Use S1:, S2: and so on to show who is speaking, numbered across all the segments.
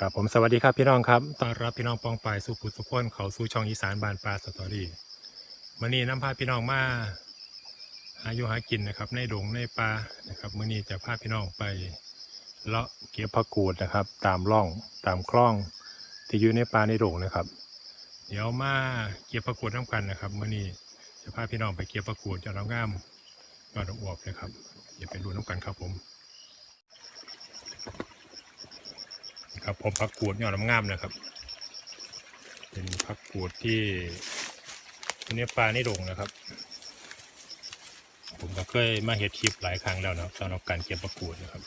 S1: ครับผมสวัสดีครับพี่น้องครับต้อนรับพี่น้องปองปายสู่ผู้สุขนเขาสู่ช่องอีสานบานปลาสตอรี่มื่อนี้น้ำพาพี่น้องมาหาอยู่หากินนะครับ ในดงในป่านะครับมื่อนี้จะพาพี่น้องไปเลาะเก็บผักกูดนะครับ ตามร่องตามคลองที่อยู่ในป่าในดงนะครับ เดี๋ยวมาเก็บผักกูดน้ำกันนะครับมื่อนี้จะพาพี่น้องไปเก็บผักกูดจะรับงามยอดอวบเลยครับอย่าไปดูน้ำกันครับผม ครับผมพักกูดยอดน้ำงามนะครับ เป็นพักกูดที่เนื้อปลาในโด่งนะครับ ผมก็เคยมาเห็ดคลิปหลายครั้งแล้วนะครับสำหรับการเก็บพักกูดนะครับ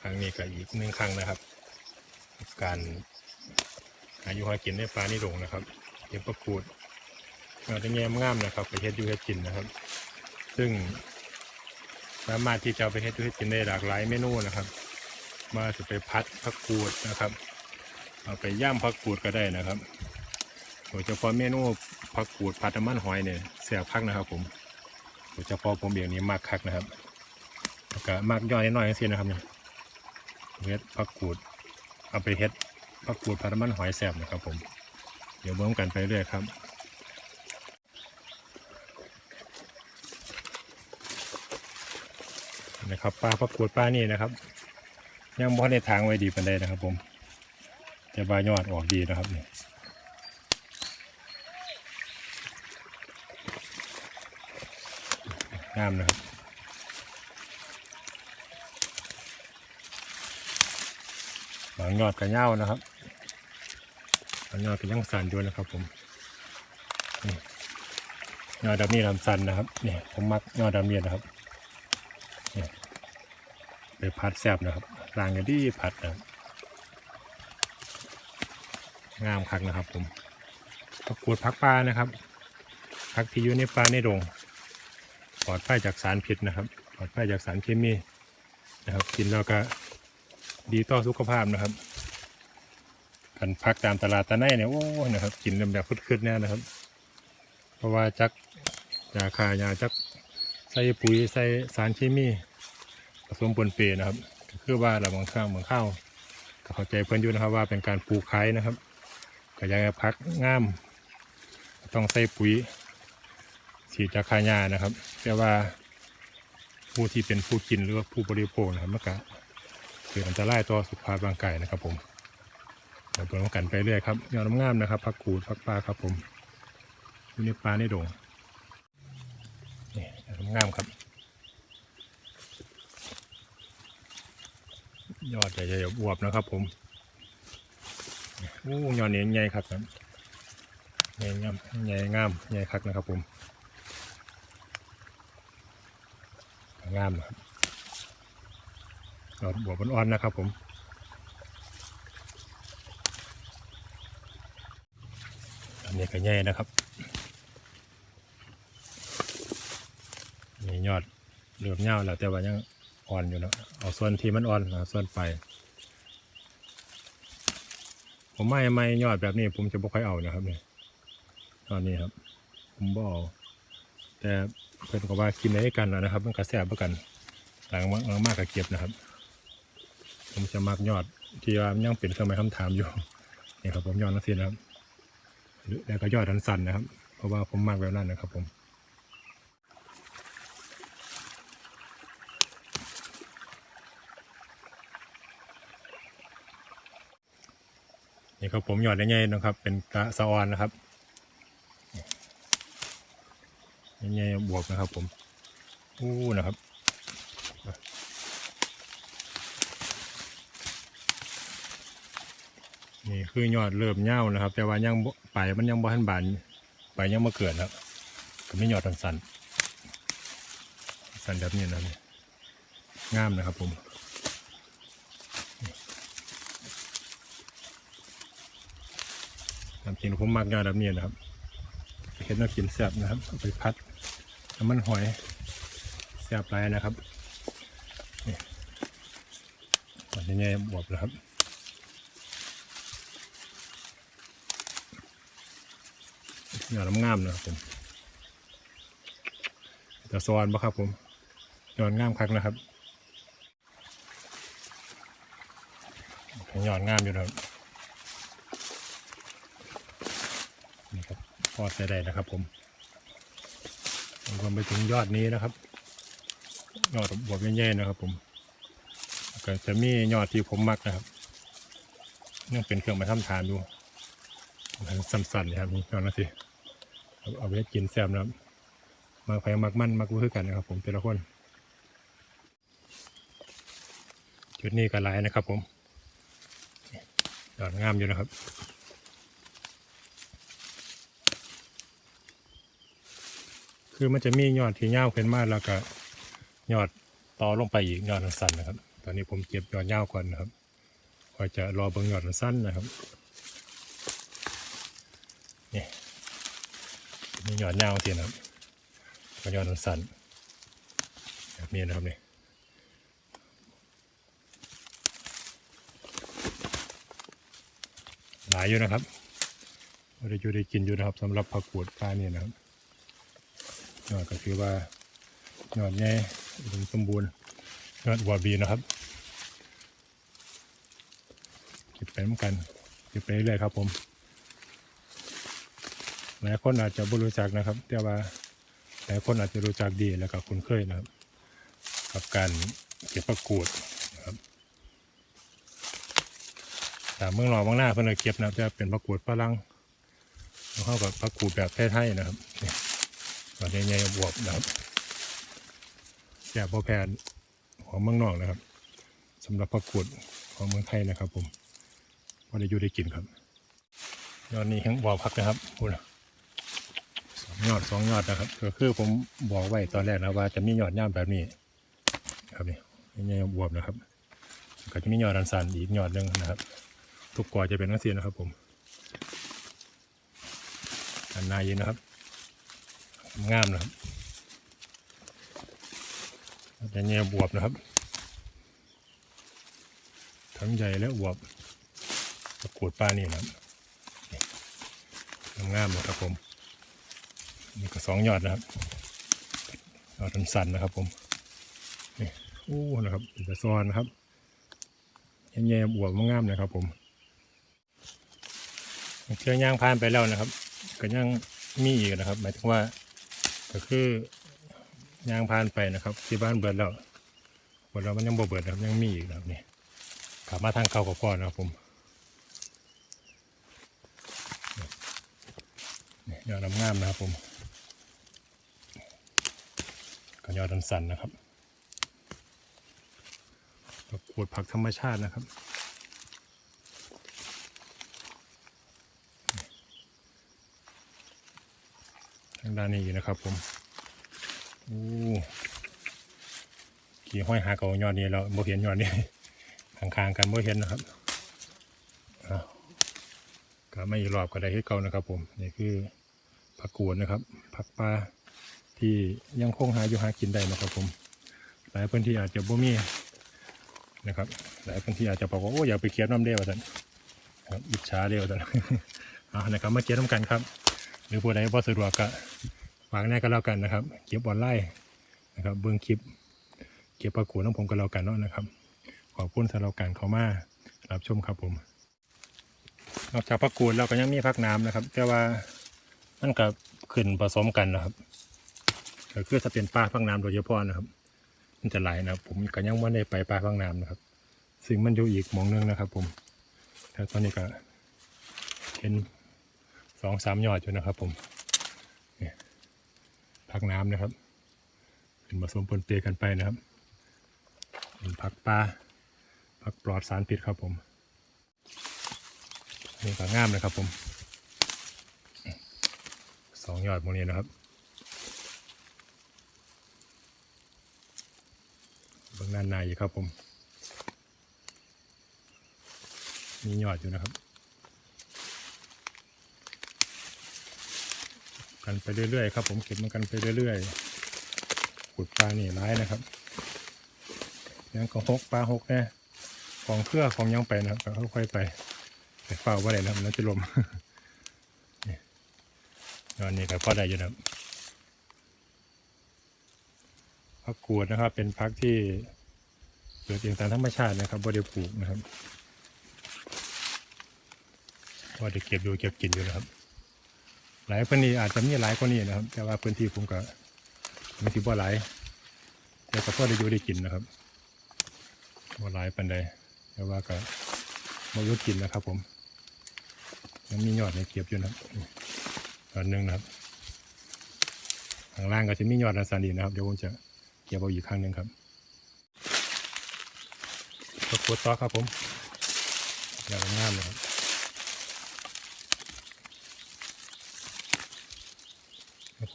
S1: ครั้งนี้ก็อีกหนึ่งครั้งนะครับ การหาอยู่หากินในปลาในโด่งนะครับ เก็บพักกูดยอดแง่งามนะครับไปเฮ็ดอยู่เฮ็ดกินนะครับ ซึ่งสามารถที่จะไปเฮ็ดอยู่เฮ็ดกินได้หลากหลายเมนูนะครับ มาจะไปพัดผักกูดนะครับ เอาไปย่ำผักกูดก็ได้นะครับโดยเฉพาะเมนูผักกูดผัดน้ำมันหอยเนี่ยเสียบคักนะครับ ผมโดยเฉพาะผมเองนี้มากคักนะครับก็มากย่อยนิดหน่อยจังซี่นะครับเนี่ยเฮ็ดผักกูด เอาไปเฮ็ดผักกูดผัดน้ำมันหอยแซ่บนะครับ ผม เดี๋ยวเบิ่งกันไปเรื่อยครับนะครับปลาผักกูดปลานี่นะครับ ยังบ่ในทางไว้ดีปานใดนะครับ ผม แต่บยอดออกดีนะครับนี่งามนะครับบางยอดกระเง่านะครับบางยอดก็ยังสั่นอยู่นะครับ ผมยอดดำนี่ลำสันนะครับนี่ผมมักยอดดำนี่นะครับนี่ไปพัดแซบนะครับ รางกันที่พัดนะงามคักนะครับ ผมผักกูดพักปลานะครับพักที่อยู่ในปลาในดงปลอดภัยจากสารพิษนะครับปลอดภัยจากสารเคมีนะครับ กินแล้วก็ดีต่อสุขภาพนะครับกันพักตามตลาดตะไนเนี่ยโอ้นะครับ กินแบบคึดๆเนี่ยนะครับ เพราะว่าจักยาคายาจักใส่ปุ๋ยใส่สารเคมีผสมปนเปนะครับ คือว่าเราบางข้าวบางข้าวก็เข้าใจเพื่อนอยู่นะครับว่าเป็นการปลูกไข่นะครับก็ยังพักง่าม ต้องใส่ปุ๋ยฉีดจากคายานะครับ แต่ว่าผู้ที่เป็นผู้กินหรือว่าผู้บริโภคนะครับมันก็เกิดอันตรายต่อสุขภาพร่างกายนะครับ ผมเดี๋ยวเปิดกันไปเรื่อยครับยอดน้ำงามนะครับพักกูดพักปลาครับผมอยู่ในปลาในโด่งนี่น้ำงามครับ ยอดใหญ่ๆอวบนะครับ ผมอู้ยอดนี้ใหญ่ครับครับใหญ่งามใหญ่งามใหญ่คักนะครับ ผมงามครับยอดบวบอ่อนๆนะครับ ผมอันนี้ก็ใหญ่นะครับนี่ยอดเหลือบเงาแล้วแต่ว่ายัง อ่อนอยู่นะเอาส่วนที่มันอ่อนนะส่วนไป ผมไม่ไม่ยอดแบบนี้ ผมจะบ่ค่อยเอานะครับเนี่ยตอนนี้ครับ ผมบ่เอาแต่เพื่อนก็ว่ากินได้กันแล้วนะครับ มันกระแสบมือนกันหลังมากมากกับเก็บนะครับ ผมจะมักยอดที่ว่ายังเป็นเครื่องหมายคำถามอยู่นี่ครับผมยอดนักเสียนะครับแล้วก็ยอดทันสันนะครับ เพราะว่าผมมักแบบนั้นนะครับผม นี่ครับผมหยอดได้ไงนะครับ เป็นกระสะออนนะครับใหญ่ๆบวกนะครับ ผมอู้นะครับนี่คือยอดเริ่มเน่านะครับ แต่ว่ายังไปมันยังบ่ทันบานไปยังมาเกิดครับก็ไม่ยอดสันสันแบบนี้นะงามนะครับผม ตาม จริงผมมักงานแบบนี้นะครับเห็ดน่ากินแซ่บนะครับเอาไปพัดน้ำมันหอยแซ่บไรนะครับนี่มันยังไงบวบนะครับยอน้ำงามนะครับผมจะซ้อนปะครับผมยอดงามคักนะครับยอดงามอยู่นะครับ พอใส่ได้นะครับผมรวมไปถึงยอดนี้นะครับ ยอดบวบแย่ๆนะครับ ผมก็จะมียอดที่ผมมักนะครับยังเป็นเครื่องมาทำทานดูมันสั้นๆนะครับนี่ยอดนะสิเอาไปให้กินแซ่บนะครับมากไผ่มักมันมักรู้คือกันนะครับ ผมแต่ละคนจุดนี้ก็หลายนะครับ ผมยอดงามอยู่นะครับ คือมันจะมียอดที่ยาวขึ้นมาแล้วก็ยอดต่อลงไปอีกยอดสั้นนะครับ ตอนนี้ผมเก็บยอดยาวก่อนนะครับก็จะรอเบิ่งยอดสั้นนะครับนี่มียอดยาวทีนะครับก็ยอดสั้นแบบนี้นะครับนี่หลายอยู่นะครับได้อยู่ได้กินอยู่นะครับสำหรับผักกูดปลาเนี่ยนะครับ ยอดก็คือว่ายอดแง่อุดมสมบูรณ์ยอดวัวบีนะครับเก็บไปเหมือนกันเก็บไปเรื่อยครับ ผมหลายคนอาจจะไม่รู้จักนะครับ แต่ว่าหลายคนอาจจะรู้จักดีแล้วก็คุ้นเคยนะครับ กับการเก็บประกูดนะครับแต่เมืองนอกเมืองหน้าเพิ่อนเก็บนะครับจะเป็นประกูดฝรั่งแล้วเข้ากับประกูดแบบไทยๆนะครับ ตอนนี้ใหญ่บวบนะครับแก่พอแพนของเมืองนอกนะครับสำหรับผักกูดของเมืองไทยนะครับ ผมพอได้อยู่ได้กินครับยอดนี้แห้งบวบพักนะครับพูดสองยอดสองยอดนะครับ ก็คือผมบอกไว้ตอนแรกนะว่า จะมียอดย่ามแบบนี้ ครับนี่ใหญ่บวบนะครับ ก็จะมียอดอันสันอีกยอดหนึ่งนะครับ ทุกกอจะเป็นนักเสียนะครับ ผมอันนายนะครับ งามนะครับจะเงียบวบนะครับ ทั้งใหญ่และอวบประกวดปลานี่นะครับงามๆนะครับผมนี่ก็สองยอดนะครับยอดสันๆนะครับ ผมนี่โอ้นะครับเป็นตะซอนนะครับแง่บวบงามนะครับ ผมเครื่อย่างผ่านไปแล้วนะครับ ก็ยังมีอีกนะครับ หมายถึงว่า ก็คือยางพานไปนะครับ ที่บ้านเบิดแล้วเบิดแล้วมันยังบ่เบิดนะครับยังมีอีกนะครับนี่กลับมาทางเก่ากับพ่อนะครับผมนี่ยอดงามนะครับผมก็ยอดสันๆนะครับประกวดผักธรรมชาตินะครับางด้านนี้อยู่นะครับผมโอ้ขี่ห้อยหาเกายอดนี้แล้วโมเห็นยอดนี้ข้างๆกันโมเห็นนะครับก็ไม่รอบก็ได้ให้เก่านะครับ ผมนี่คือผักกวดนะครับ ผักปลาที่ยังคงหาอยู่หากินได้นะครับ ผม หลายพื้นที่อาจจะบ่มีนะครับ หลายพื้นที่อาจจะบอกว่าโอ้อยากไปเคียบน้ำเดียวท่านอิจฉาเดียวท่านเอานะครับมาเคียบน้ำกันครับ หรือผู้ใดบ่สะดวกก็ฝากแน่ก็แล้วกันนะครับเก็บออนไลน์นะครับเบื้องคลิป เก็บประกวดน้องผมก็แล้วกันเนาะนะครับ ขอบคุณสำหรับการเข้ามารับชมครับผมนอกจากประกวดเราก็ยังมีพักน้ำนะครับ แต่ว่ามันก็ขึ้นผสมกันนะครับก็คือจะเป็นปลาพักน้ำโดยเฉพาะนะครับ มันจะหลายนะครับ ผมก็ยังไม่ได้ไปปลาพักน้ำนะครับ ซึ่งมันอยู่อีกมองนึงนะครับ ผมแต่ตอนนี้ก็เห็น สองสามยอดอยู่นะครับ ผมเนี่ยพักน้ำนะครับเป็นผสมปนเปกันไปนะครับเป็นผักปลาผักปลอดสารพิษครับผมนี่ก็งามนะครับผมสองยอดพวกนี้นะครับเบื้องด้านในอยู่ครับผม มียอดอยู่นะครับ กันไปเรื่อยๆครับ ผมเก็บมันกันไปเรื่อยๆขุดปลานี่ร้ายนะครับยังก็หกปลาหกแนะของเครือของยังไปนะครับค่อยๆไปไปเฝ้าว่าอะไรนะครับน่าจะลมนี่ตอนนี้ก็พอได้อยู่นะครับพักกวดนะครับ เป็นพักที่เกิดเองตามธรรมชาตินะครับบริปลูกนะครับพอได้เก็บดูเก็บกินอยู่นะครับ หลายพื้นที่อาจจะมีหลายกว่านี้นะครับ แต่ว่าพื้นที่ผมก็ไม่ถือว่าหลายแต่ก็พอได้อยู่ได้กินนะครับว่าหลายปันใดแต่ว่าก็มายุดกินนะครับ ผมยังมียอดในเก็บอยู่นะครับตอนหนึ่งนะครับข้างล่างก็จะมียอดนันสันดีนะครับเดี๋ยวผมจะเก็บเอาอีกครั้งหนึ่งครับก็ขวดต่อครับผมอย่างงามเลยครับ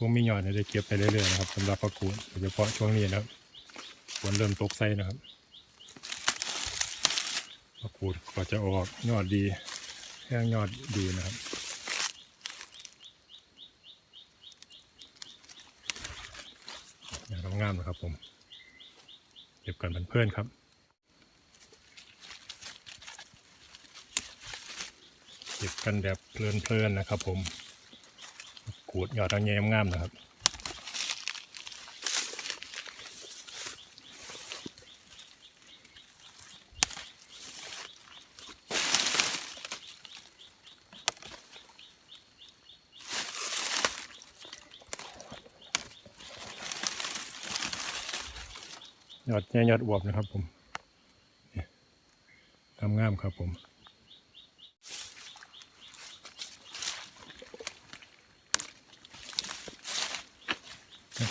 S1: คงมีหย่อดเนี่ยจะเก็บไปเรื่อยๆนะครับสำหรับประกูดโดยเฉพาะช่วงนี้นะครับฝนเริ่มตกไส้นะครับประกูดก็จะออกยอดดีแห้งยอดดีนะครับอย่างงามนะครับผมเก็บกันเป็นเพื่อนครับเก็บกันแบบเพลินๆนะครับผม ขูดยอดทางแยมงามนะครับยอดแย่ยอดอวบนะครับผมนี่งามครับผม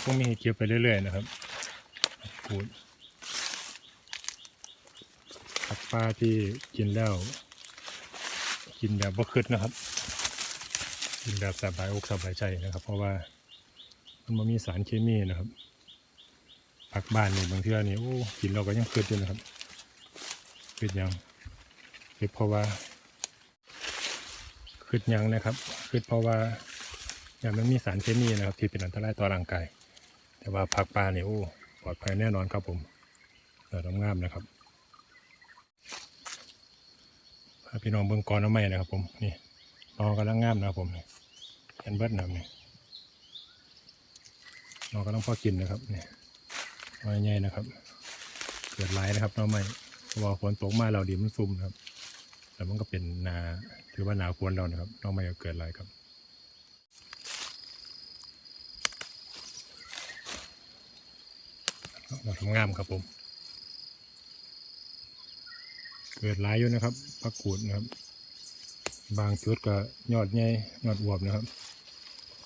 S1: ก็มีให้เก็บไปเรื่อยๆนะครับขูดผักปลาที่กินแล้ว กินแบบบ่คืดนะครับ กินแบบสบายอกสบายใจนะครับ เพราะว่ามันไม่มีสารเคมีนะครับผักบ้านนี่บางเทื่อนี่โอ้กินเราก็ยังคืดอยู่นะครับคืดยังคืดเพราะว่าคืดยังนะครับคืดเพราะว่าอย่างมันมีสารเคมีนะครับ ที่เป็นอันตรายต่อร่างกาย แต่ว่าผักปลาเนี่ยโอ้ปลอดภัยแน่นอนครับผมเกิดงงามนะครับพี่น้องเบิ่งกอนน้ำไม้นะครับผมนี่นอกำลังงามนะครับผมนี่เห็นเบิดนะครับนี่นอกำลังพอกินนะครับนี่น้อยใหญ่นะครับ เกิดหลายนะครับน้องไม้เพราะว่าฝนตกมาเราดีมันซุ่มนะครับแล้วมันก็เป็นนาถือว่านาควรเรานะครับน้องไม้ก็เกิดหลายครับ เราทำงามครับผม เกิดหลายอยู่นะครับผักกูดนะครับ บางจุดก็ยอดใหญ่ยอดอวบนะครับ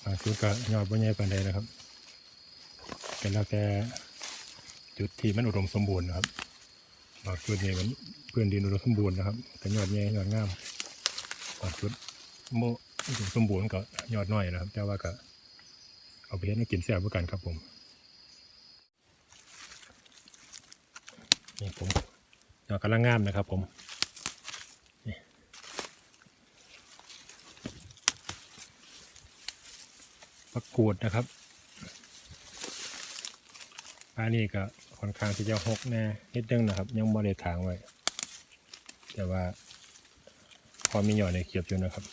S1: บางจุดก็ยอดไม่ใหญ่ปานใดนะครับก็แล้วแต่จุดที่มันอุดมสมบูรณ์นะครับบางจุดนี่มันพื้นดินอุดมสมบูรณ์นะครับแต่ยอดใหญ่ยอดงามบางจุดโมอุดมสมบูรณ์ก็ยอดน้อยนะครับ แต่ว่าก็เอาไปเฮ็ดให้กินแซ่บเหมือนกันครับผม นี่ผมยอดกำลังงามนะครับผมประกวดนะครับปลานี่ก็ค่อนข้างที่จะหกแน่นิดนึงนะครับ ยังบริทางไว้ แต่ว่าพอมีหยอดในเขียบอยู่นะครับ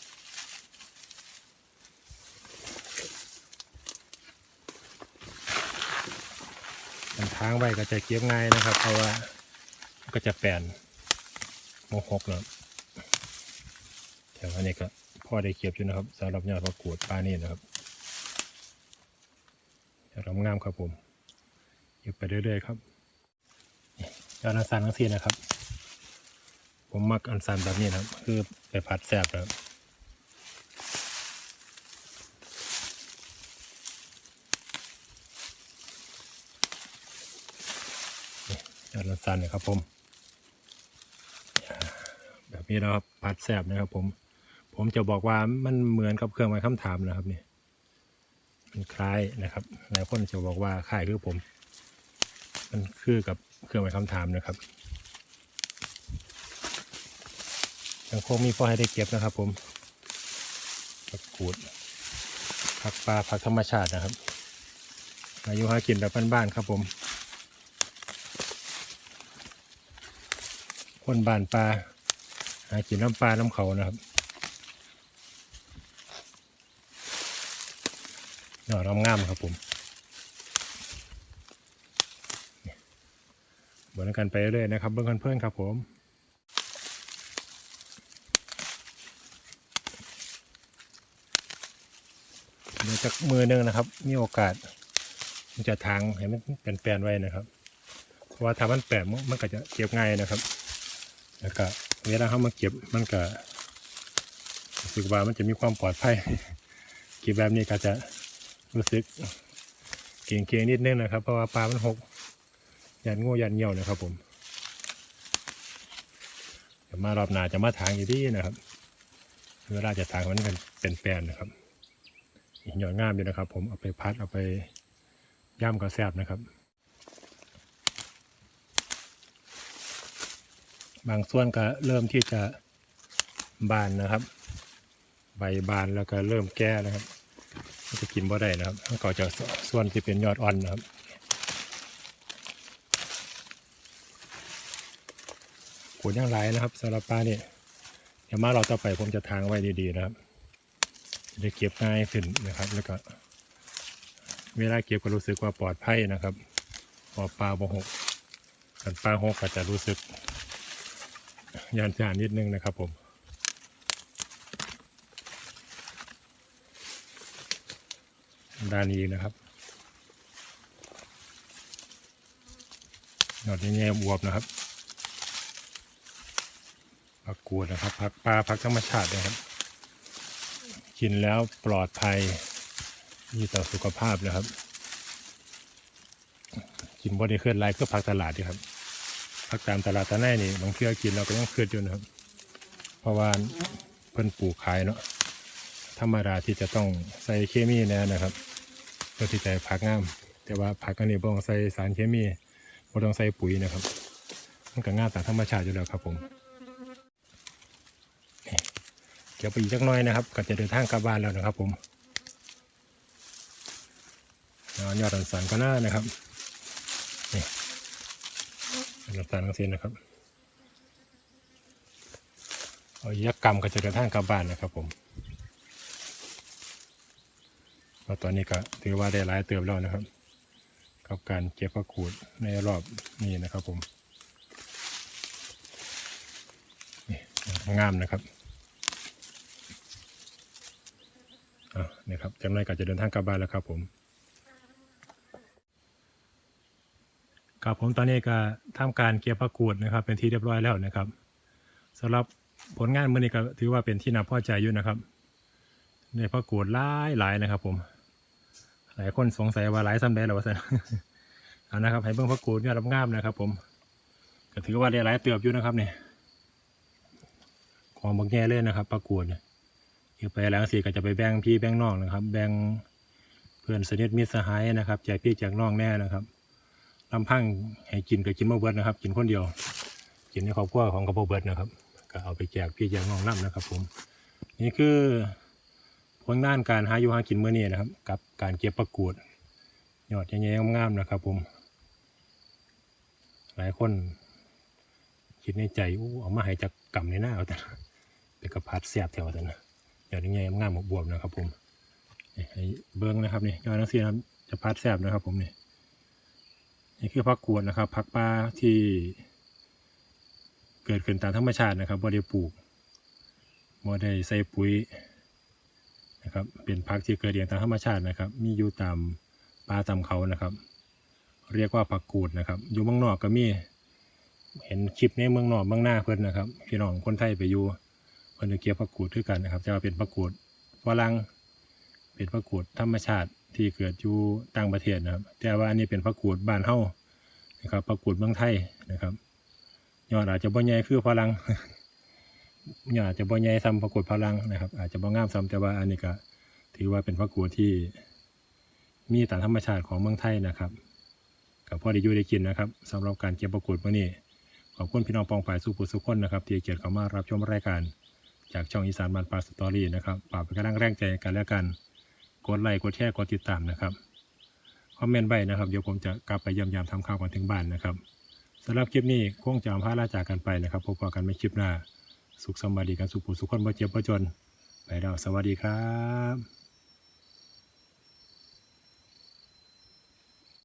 S1: มันทางไว้ก็จะเก็บง่ายนะครับ เพราะว่า ก็จะแปลนโมหกแล้วแต่ว่านี่ก็พ่อได้เก็บอยู่นะครับสำหรับยอดประกวดปลานี่นะครับจะรำงามครับผมเก็บไปเรื่อยๆครับยอดอันสันทั้งสี่นะครับ ผมมักอันสันแบบนี้นะครับ คือไปผัดแซ่บนะครับยอดลันสันนะครับผม แบบนี้นะครับผัดแซบนะครับ ผม ผมจะบอกว่ามันเหมือนกับเครื่องหมายคำถามนะครับนี่มันคล้ายนะครับหลายคนจะบอกว่าคล้ายคือผม มันคือกับเครื่องหมายคำถามนะครับยังคงมีพอให้ได้เก็บนะครับ ผมผักกูดผักปลาผักธรรมชาตินะครับ อายุหากินแบบบ้านๆครับผมคนบ้านปลา หากินน้ำปลาน้ำเขานะครับยอดงามๆครับผมเหมือนกันไปเรื่อยๆนะครับเบื้องกันเพื่อนครับผมมีจักมือหนึงนะครับ มีโอกาส มันจะทางให้มันเป็นแปลนๆไว้นะครับ เพราะว่าถ้ามันแปลนมันมันก็จะเก็บง่ายนะครับ แล้วก็ เวลาเขามาเก็บมันก็รู้สึกว่ามันจะมีความปลอดภัย เก็บแบบนี้ก็จะรู้สึกเก่งๆนิดนึงนะครับ เพราะว่าปลามันหกยันงูยันเหี่ยวนะครับผมเดี๋ยวมารอบหน้าจะมาทางอยู่ที่นะครับ เวลาจะทางมันเป็นเป็นแปลนนะครับหยอดง่ามอยู่นะครับ ผมเอาไปพัดเอาไปย่ำก็แซบนะครับ บางส่วนก็เริ่มที่จะบานนะครับ ใบบานแล้วก็เริ่มแก่นะครับจะกินบ่ได้นะครับก็จะส่วนที่เป็นยอดอ่อนนะครับผลยังไรนะครับสำหรับปลาเนี่ยเดี๋ยวมาเราต่อไปผมจะทางไว้ดีๆนะครับจะได้เก็บง่ายขึ้นนะครับ แล้วก็เวลาเก็บก็รู้สึกว่าปลอดภัยนะครับพอปลาบ่หกกันปลาหกก็จะรู้สึก ยานจานนิดนึงนะครับผมด้านนี้นะครับหนอดแง่ๆบวบนะครับผักกูดนะครับผักปลาผักธรรมชาตินะครับ กินแล้วปลอดภัยมีต่อสุขภาพนะครับ กินบริเคลื่อนไรเพื่อผักตลาดดีครับ ผักตามตลาดตะไนนี่บางเที่อกินเราก็ยังเคลือดอยู่นะครับ เพราะว่าเพิ่นปลูกขายเนาะธรรมดาที่จะต้องใส่เคมีแน่นะครับเพื่อที่จะให้ผักงาม แต่ว่าผักอันนี้บ่ต้องใส่สารเคมีบ่ต้องใส่ปุ๋ยนะครับมันก็งามตามธรรมชาติอยู่แล้วครับผมเกี่ยวไปอีกจักน้อยนะครับก็จะเดินทางกลับบ้านแล้วนะครับผมเอายอดอันสันก็น่านะครับน้ำตาลทั้งสิ้นนะครับเอายักกรรมก็จะเดินทางกลับบ้านนะครับผมเพราะตอนนี้ก็ถือว่าได้หลายเติบแล้วนะครับ กับการเก็บผักขูดในรอบนี้นะครับผมนี่งามนะครับอะนี่ครับจำนายก็จะเดินทางกลับบ้านแล้วครับผม ครับผมตอนนี้ก็ทำการเก็บประกวดนะครับ เป็นที่เรียบร้อยแล้วนะครับสำหรับผลงานมื่อนี้ก็ถือว่าเป็นที่น่าพอใจอยู่นะครับในประกวดหลายหลายนะครับ ผม หลายคนสงสัยว่าหลายซ้ำได้หรือว่าเอานะครับ ให้เบื้องประกวดยอดงามนะครับ ผมก็ถือว่าได้หลายเติบอยู่นะครับเนี่ยของบางแง่เลยนะครับประกวดเนี่ยเก็บไปแล้วสิก็จะไปแบ่งพี่แบ่งน้องนะครับ แบ่งเพื่อนสนิทมิตรสหายนะครับแจกพี่แจกน้องแน่นะครับ ลำพังให้กินก็กินมาเบิดนะครับ กินคนเดียว กินในครอบครัวของกระเพาะเบิดนะครับ ก็เอาไปแจกพี่แจกน้องน้ำนะครับ ผม นี่คือผลงานการหาอยู่หากินเมื่อนี้นะครับ กับการเก็บประกวดยอดแย่ๆงามๆนะครับ ผม หลายคนคิดในใจอู้เอามาให้จากกำในหน้าเอาแต่เป็นกระพัดเสียบแถวแต่นะยอดแย่ๆงามๆบวบๆนะครับ ผมนี่ให้เบิ้งนะครับนี่ยอดนักเสียนะครับจะพัดแสบนะครับ ผมนี่ นี่คือผักกวดนะครับผักปลาที่เกิดขึ้นตามธรรมชาตินะครับบ่ได้ปลูกบ่ได้ใส่ปุ๋ยนะครับเป็นผักที่เกิดเองตามธรรมชาตินะครับ มีอยู่ตามป่าตามเขานะครับ เรียกว่าผักกูดนะครับ อยู่เมืองนอกก็มี เห็นคลิปในเมืองนอกเมืองหน้าเพิ่อนนะครับพี่น้องคนไทยไปอยู่เพิ่นเก็บผักกูดด้วยกันนะครับจะว่าเป็นผักกูดฝรั่งเป็นผักกูดธรรมชาติ ที่เกิดอยู่ต่างประเทศนะครับ แต่ว่าอันนี้เป็นผักกูดบ้านเฮานะครับผักกูดเมืองไทยนะครับยอดอาจจะบ่ใหญ่คือฝรั่งยอดอาจจะบ่ใหญ่ซ้ำผักกูดฝรั่งนะครับ อาจจะบ่งามซ้ำแต่ว่าอันนี้ก็ถือว่าเป็นผักกูดที่มีตามธรรมชาติของเมืองไทยนะครับกับพ่อได้อยู่ได้กินนะครับสำหรับการเก็บผักกูดมื้อนี้ขอบคุณพี่น้องปองฝ่ายสุขุสุขคนนะครับ ที่เกียรติเข้ามารับชมรายการ จากช่องอีสานบ้านปาสตอรี่นะครับฝากเป็นกำลังแรงใจกันแล้วกัน กดไลค์กดแชร์กดติดตามนะครับคอมเมนต์ไว้นะครับเดี๋ยวผมจะกลับไปยำยำทำข่าวก่อนถึงบ้านนะครับสำหรับคลิปนี้คงจะอำพาลาจากกันไปนะครับพบกันไม่คลิปหน้า สุขสมบัติกันสุขผู้สุขคนบ่เจ็บบ่จน ไปแล้วสวัสดีครับ